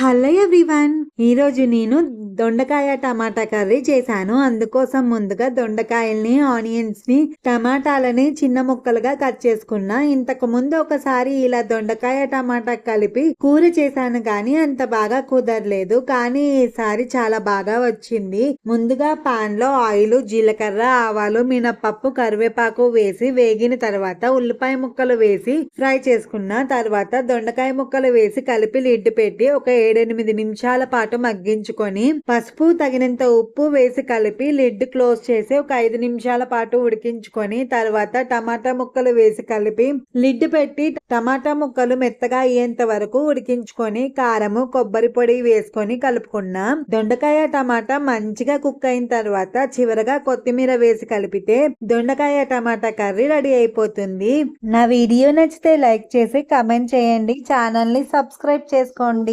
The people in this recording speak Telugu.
Hello everyone. ఈరోజు నేను దొండకాయ టమాటా కర్రీ చేశాను. అందుకోసం ముందుగా దొండకాయల్ని ఆనియన్స్ని టమాటాలని చిన్న ముక్కలుగా కట్ చేసుకున్నా. ఇంతకు ముందు ఒకసారి ఇలా దొండకాయ టమాటా కలిపి కూర చేశాను కానీ అంత బాగా కుదరలేదు. కానీ ఈసారి చాలా బాగా వచ్చింది. ముందుగా పాన్లో ఆయిల్ జీలకర్ర ఆవాలు మినపప్పు కరివేపాకు వేసి వేగిన తర్వాత ఉల్లిపాయ ముక్కలు వేసి ఫ్రై చేసుకున్న తర్వాత దొండకాయ ముక్కలు వేసి కలిపి లిడ్ పెట్టి ఒక ఏడెనిమిది నిమిషాల పాటు మగ్గించుకొని పసుపు తగినంత ఉప్పు వేసి కలిపి లిడ్ క్లోజ్ చేసి ఒక ఐదు నిమిషాల పాటు ఉడికించుకొని తర్వాత టమాటా ముక్కలు వేసి కలిపి లిడ్ పెట్టి టమాటా ముక్కలు మెత్తగా అయ్యేంత వరకు ఉడికించుకొని కారము కొబ్బరి పొడి వేసుకొని కలుపుకున్న దొండకాయ టమాటా మంచిగా కుక్ అయిన తర్వాత చివరగా కొత్తిమీర వేసి కలిపితే దొండకాయ టమాటా కర్రీ రెడీ అయిపోతుంది. నా వీడియో నచ్చితే లైక్ చేసి కమెంట్ చేయండి. ఛానల్ని సబ్స్క్రైబ్ చేసుకోండి.